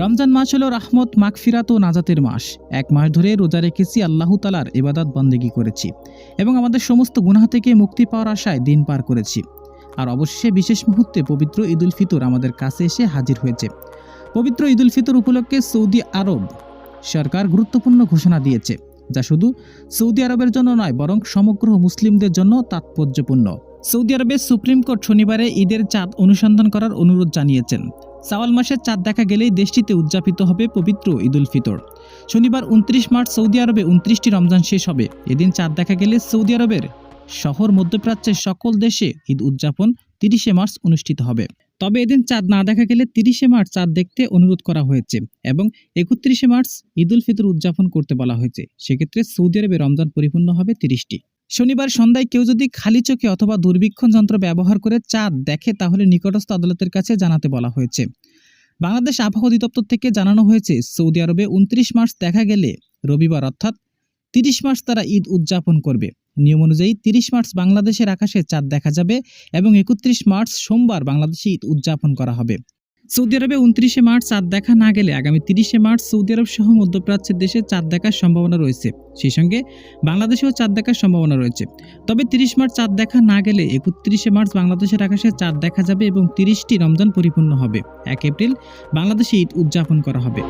রমজান মাস হলো রাহমত, মাগফিরাত ও নাজাতের মাস। এক মাস ধরে রোজা রেখেছি, আল্লাহ তালার ইবাদত বন্দেগী করেছি এবং আমাদের সমস্ত গুনাহ থেকে মুক্তি পাওয়ার আশায় দিন পার করেছি। আর অবশেষে বিশেষ মুহূর্তে পবিত্র ঈদুল ফিতর আমাদের কাছে এসে হাজির হয়েছে। পবিত্র ঈদুল ফিতর উপলক্ষে সৌদি আরব সরকার গুরুত্বপূর্ণ ঘোষণা দিয়েছে, যা শুধু সৌদি আরবের জন্য নয়, বরং সমগ্র মুসলিমদের জন্য তাৎপর্যপূর্ণ। সৌদি আরবের সুপ্রিম কোর্ট শনিবারে ঈদের চাঁদ অনুসন্ধান করার অনুরোধ জানিয়েছেন। সাওয়াল মাসের চাঁদ দেখা গেলেই দেশটিতে উদযাপিত হবে পবিত্র ঈদুল ফিতর। শনিবার উনত্রিশ মার্চ সৌদি আরবে উনত্রিশটি রমজান শেষ হবে। এদিন চাঁদ দেখা গেলে সৌদি আরবের শহর, মধ্যপ্রাচ্যের সকল দেশে ঈদ উদযাপন তিরিশে মার্চ অনুষ্ঠিত হবে। তবে এদিন চাঁদ না দেখা গেলে তিরিশে মার্চ চাঁদ দেখতে অনুরোধ করা হয়েছে এবং একত্রিশে মার্চ ঈদুল ফিতর উদযাপন করতে বলা হয়েছে। সেক্ষেত্রে সৌদি আরবে রমজান পরিপূর্ণ হবে তিরিশটি। শনিবার সন্ধ্যায় কেউ যদি খালি চোখে অথবা দুর্বীক্ষণ যন্ত্র ব্যবহার করে চাঁদ দেখে, তাহলে নিকটস্থ আদালতের কাছে জানাতে বলা হয়েছে। বাংলাদেশ আবহাওয়া অধিদপ্তর থেকে জানানো হয়েছে, সৌদি আরবে উনত্রিশ মার্চ দেখা গেলে, রবিবার অর্থাৎ তিরিশ মার্চ তারা ঈদ উদযাপন করবে। নিয়ম অনুযায়ী তিরিশ মার্চ বাংলাদেশের আকাশে চাঁদ দেখা যাবে এবং একত্রিশ মার্চ সোমবার বাংলাদেশে ঈদ উদযাপন করা হবে। সৌদি আরবে উনত্রিশে মার্চ চাঁদ দেখা না গেলে আগামী তিরিশে মার্চ সৌদি আরব সহ মধ্যপ্রাচ্যের দেশে চাঁদ দেখার সম্ভাবনা রয়েছে। সেই সঙ্গে বাংলাদেশেও চাঁদ দেখার সম্ভাবনা রয়েছে। তবে তিরিশ মার্চ চাঁদ দেখা না গেলে একত্রিশে মার্চ বাংলাদেশের আকাশে চাঁদ দেখা যাবে এবং তিরিশটি রমজান পরিপূর্ণ হবে। এক এপ্রিল বাংলাদেশে ঈদ উদযাপন করা হবে।